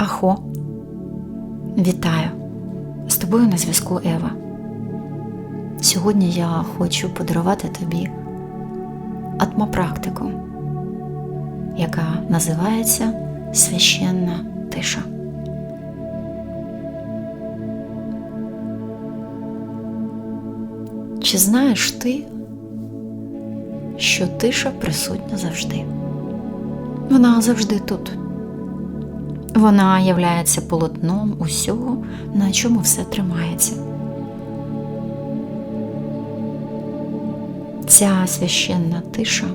Ахо, вітаю! З тобою на зв'язку Ева. Сьогодні я хочу подарувати тобі атмопрактику, яка називається Священна тиша. Чи знаєш ти, що тиша присутня завжди? Вона завжди тут. Вона являється полотном усього, на чому все тримається. Ця священна тиша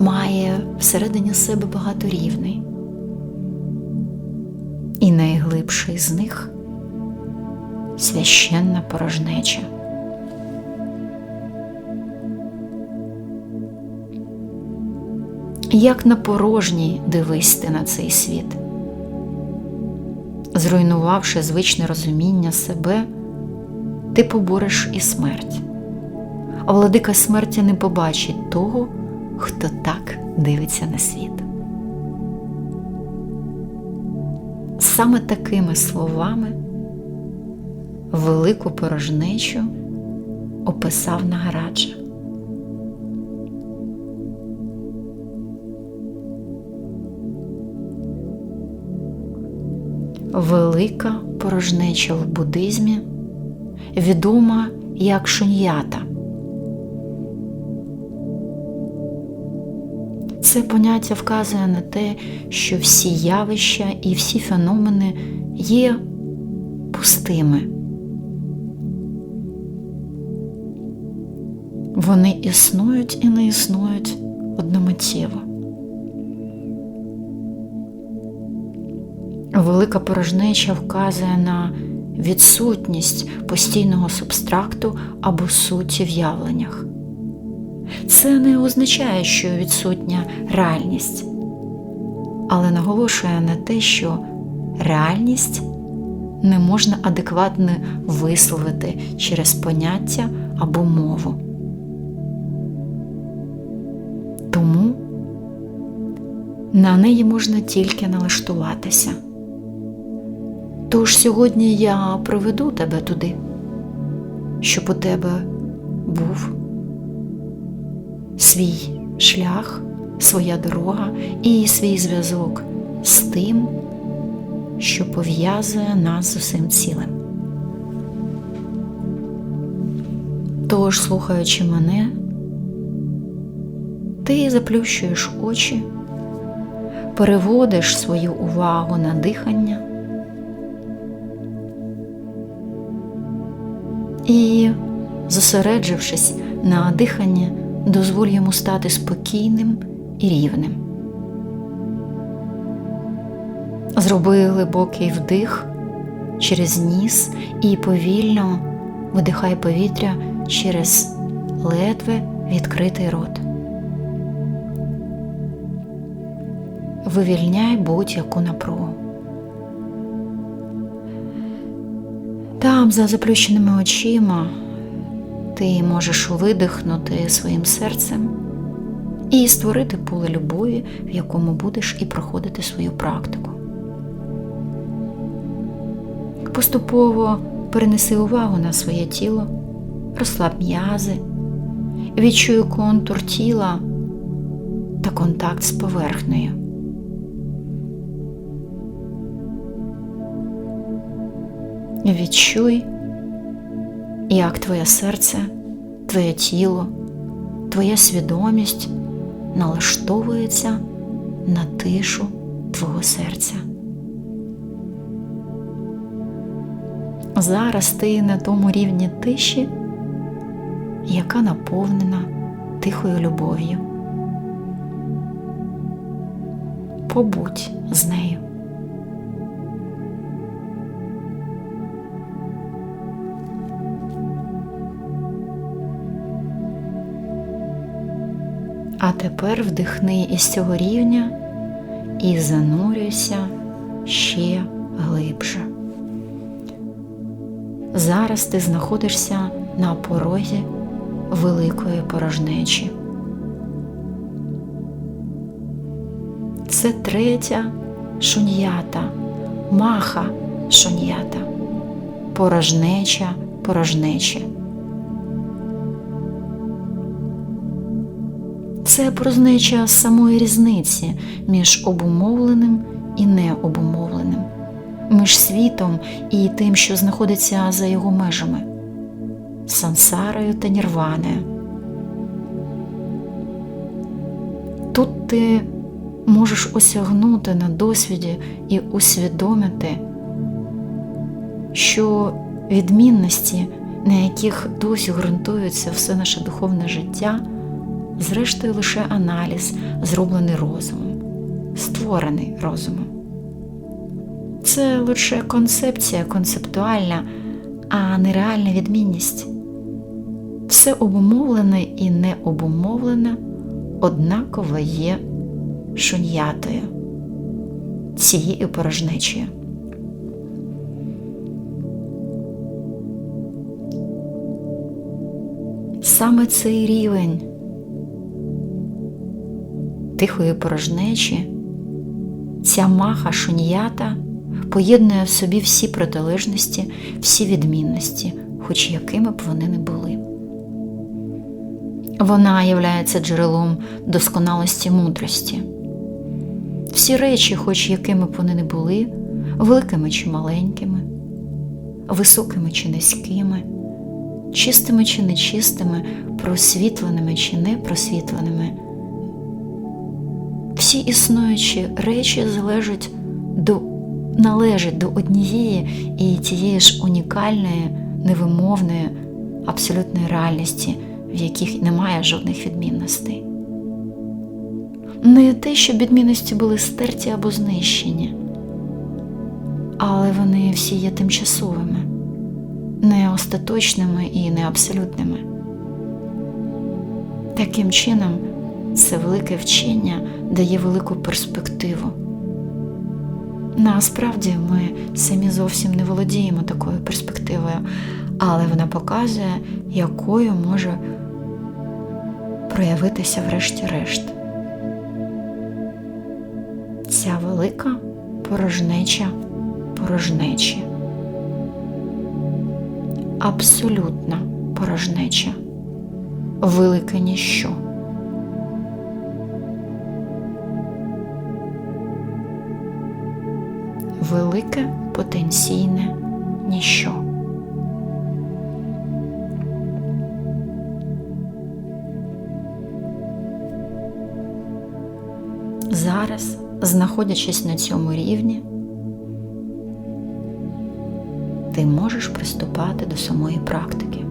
має всередині себе багато рівний, і найглибший з них священна порожнеча. Як на порожній дивись ти на цей світ, зруйнувавши звичне розуміння себе, ти побореш і смерть, а владика смерті не побачить того, хто так дивиться на світ. Саме такими словами велику порожнечу описав Нагараджа. Велика порожнеча в буддизмі, відома як шуньята. Це поняття вказує на те, що всі явища і всі феномени є пустими. Вони існують і не існують одномиттєво. Велика порожнеча вказує на відсутність постійного субстракту або суті в явленнях. Це не означає, що відсутня реальність, але наголошує на те, що реальність не можна адекватно висловити через поняття або мову. Тому на неї можна тільки налаштуватися. Тож сьогодні я проведу тебе туди, щоб у тебе був свій шлях, своя дорога і свій зв'язок з тим, що пов'язує нас з усім цілим. Тож, слухаючи мене, ти заплющуєш очі, переводиш свою увагу на дихання. І, зосереджившись на диханні, дозволь йому стати спокійним і рівним. Зроби глибокий вдих через ніс і повільно видихай повітря через ледве відкритий рот. Вивільняй будь-яку напругу. Там, за заплющеними очима, ти можеш видихнути своїм серцем і створити поле любові, в якому будеш і проходити свою практику. Поступово перенеси увагу на своє тіло, розслаб м'язи, відчуй контур тіла та контакт з поверхнею. Відчуй, як твоє серце, твоє тіло, твоя свідомість налаштовується на тишу твого серця. Зараз ти на тому рівні тиші, яка наповнена тихою любов'ю. Побудь з нею. А тепер вдихни із цього рівня і занурюйся ще глибше. Зараз ти знаходишся на порозі великої порожнечі. Це третя шуньята, маха шуньята, порожнеча порожнечі. Це порожнеча самої різниці між обумовленим і необумовленим, між світом і тим, що знаходиться за його межами, сансарою та нірваною. Тут ти можеш осягнути на досвіді і усвідомити, що відмінності, на яких досі ґрунтується все наше духовне життя, зрештою лише аналіз, зроблений розумом, створений розумом. Це лише концепція концептуальна, а не реальна відмінність. Все обумовлене і необумовлене однаково є шуньятою, цією порожнечею. Саме цей рівень тихої порожнечі, ця маха шуньята поєднує в собі всі протилежності, всі відмінності, хоч якими б вони не були. Вона являється джерелом досконалості мудрості. Всі речі, хоч якими б вони не були, великими чи маленькими, високими чи низькими, чистими чи нечистими, просвітленими чи непросвітленими. Всі існуючі речі залежать до, належать до однієї і тієї ж унікальної, невимовної, абсолютної реальності, в яких немає жодних відмінностей. Не те, щоб відмінності були стерті або знищені, але вони всі є тимчасовими, не остаточними і не абсолютними. Таким чином, це велике вчення дає велику перспективу. Насправді ми самі зовсім не володіємо такою перспективою, але вона показує, якою може проявитися врешті-решт. Ця велика порожнеча порожнечі. Абсолютна порожнеча, велике ніщо. Велике потенційне ніщо. Зараз, знаходячись на цьому рівні, ти можеш приступати до самої практики.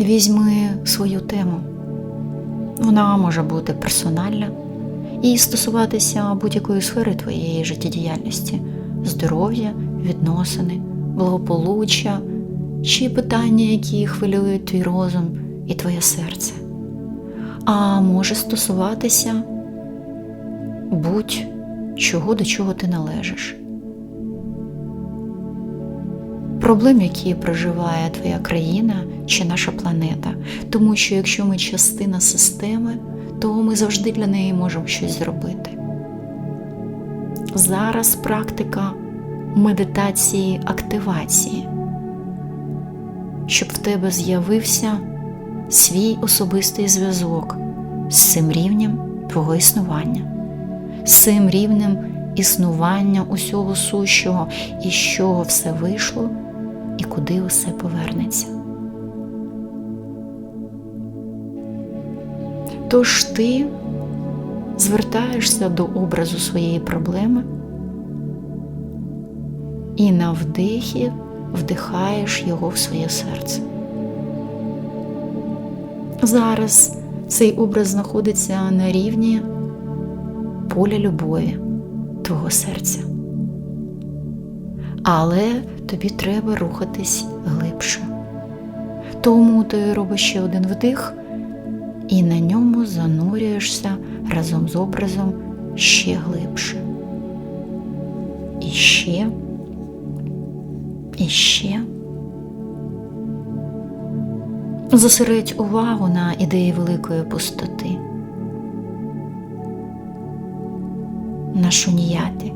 Візьми свою тему. Вона може бути персональна і стосуватися будь-якої сфери твоєї життєдіяльності, здоров'я, відносини, благополуччя чи питання, які хвилюють твій розум і твоє серце. А може стосуватися будь-чого, до чого ти належиш. Проблем, які проживає твоя країна чи наша планета, тому що якщо ми частина системи, то ми завжди для неї можемо щось зробити. Зараз практика медитації активації, щоб в тебе з'явився свій особистий зв'язок з цим рівнем твого існування, з цим рівнем існування усього сущого, і з чого все вийшло, і куди усе повернеться. Тож ти звертаєшся до образу своєї проблеми і на вдихі вдихаєш його в своє серце. Зараз цей образ знаходиться на рівні поля любові твого серця. Але тобі треба рухатись глибше. Тому ти робиш ще один вдих і на ньому занурюєшся разом з образом ще глибше. І ще, і ще. Зосередь увагу на ідеї великої пустоти. на шуніяті.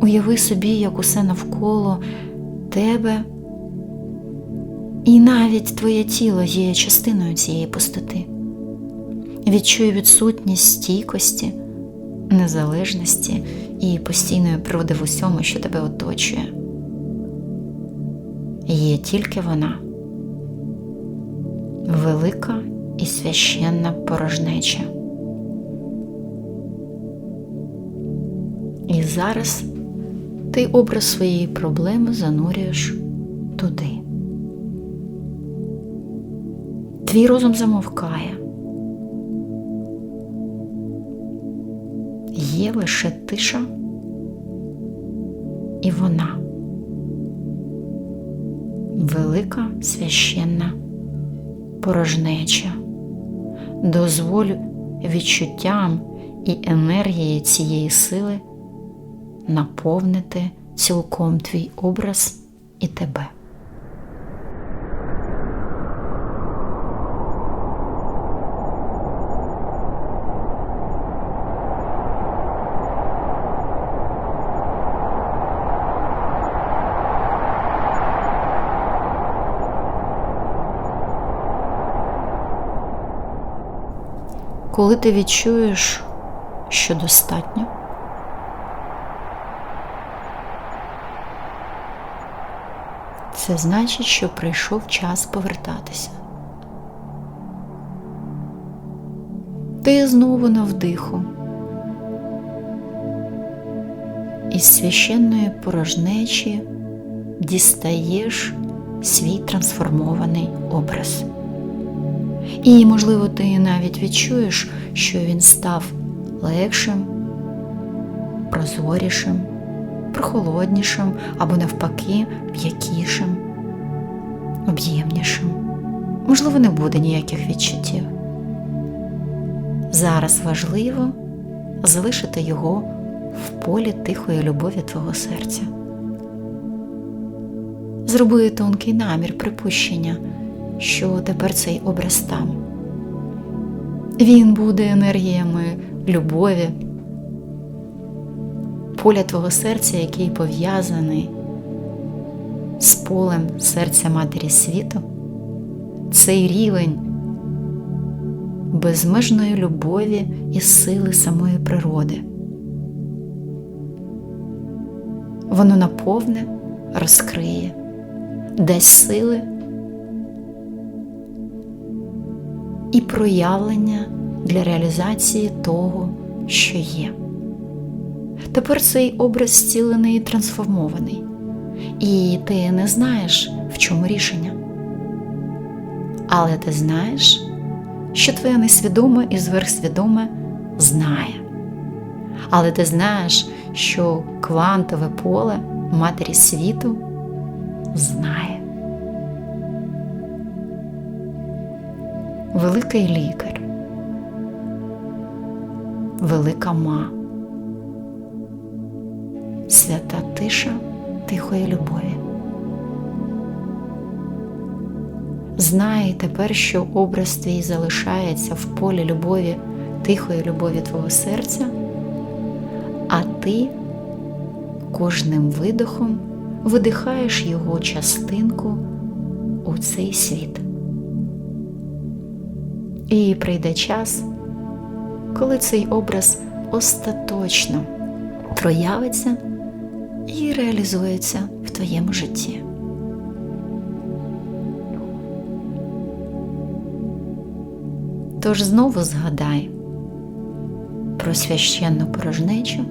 Уяви собі, як усе навколо тебе, і навіть твоє тіло є частиною цієї пустоти. Відчуй відсутність стійкості, незалежності і постійної природи в усьому, що тебе оточує. Є тільки вона, велика і священна порожнеча. І зараз ти образ своєї проблеми занурюєш туди. Твій розум замовкає. Є лише тиша і вона. Велика священна порожнеча. Дозволь відчуттям і енергії цієї сили наповнити цілком твій образ і тебе. Коли ти відчуєш, що достатньо, це значить, що прийшов час повертатися. Ти знову на вдиху. Із священної порожнечі дістаєш свій трансформований образ. І, можливо, ти навіть відчуєш, що він став легшим, прозорішим, прохолоднішим або, навпаки, м'якішим, об'ємнішим. Можливо, не буде ніяких відчуттів. Зараз важливо залишити його в полі тихої любові твого серця. Зроби тонкий намір припущення що тепер цей образ там. Він буде енергіями любові, поля твого серця, який пов'язаний з полем серця Матері світу, цей рівень безмежної любові і сили самої природи. Воно наповне, розкриє, дасть сили. І проявлення для реалізації того, що є. Тепер цей образ зцілений і трансформований, і ти не знаєш, в чому рішення. Але ти знаєш, що твоє несвідоме і зверхсвідоме знає. Але ти знаєш, що квантове поле матері світу знає. Великий лікар, велика ма, свята тиша тихої любові. Знай тепер, що образ твій залишається в полі любові, тихої любові твого серця, а ти кожним видохом видихаєш його частинку у цей світ. І прийде час, коли цей образ остаточно проявиться і реалізується в твоєму житті. Тож знову згадай про священну порожнечу,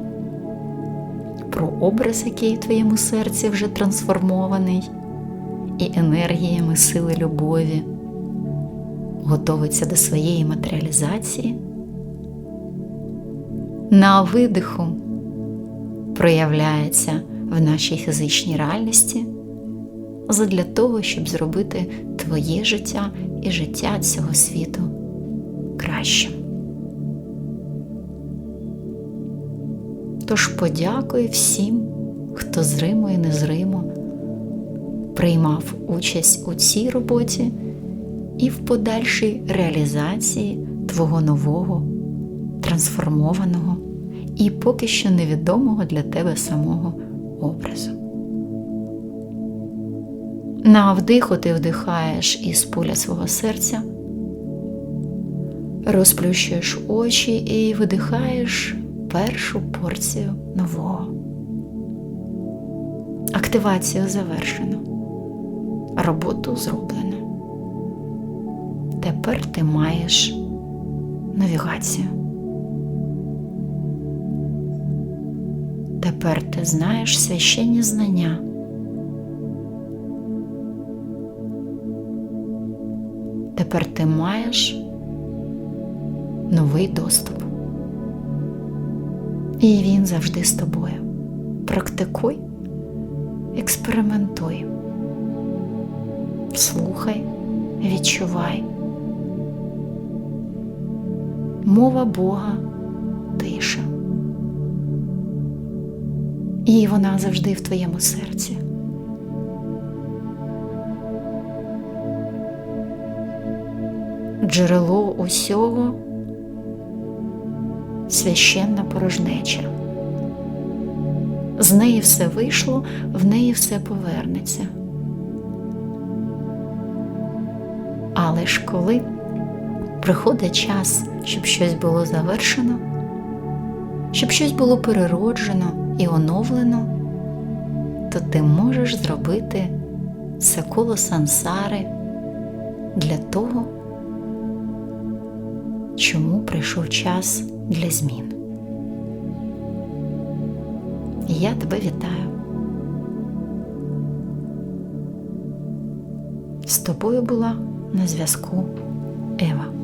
про образ, який в твоєму серці вже трансформований, і енергіями сили любові готовиться до своєї матеріалізації. На видиху проявляється в нашій фізичній реальності задля того, щоб зробити твоє життя і життя цього світу кращим. Тож подякуй всім, хто зримо і незримо приймав участь у цій роботі і в подальшій реалізації твого нового, трансформованого і поки що невідомого для тебе самого образу. На вдиху ти вдихаєш із поля свого серця, розплющуєш очі і видихаєш першу порцію нового. Активацію завершено. Роботу зроблено. Тепер ти маєш навігацію. Тепер ти знаєш священні знання. Тепер ти маєш новий доступ. І він завжди з тобою. Практикуй, експериментуй, слухай, відчувай. Мова Бога тиша. І вона завжди в твоєму серці. Джерело усього священна порожнеча. З неї все вийшло, в неї все повернеться. Але ж коли приходить час, щоб щось було завершено, щоб щось було перероджено і оновлено, то ти можеш зробити це коло сансари для того, чому прийшов час для змін. Я тебе вітаю. З тобою була на зв'язку Ева.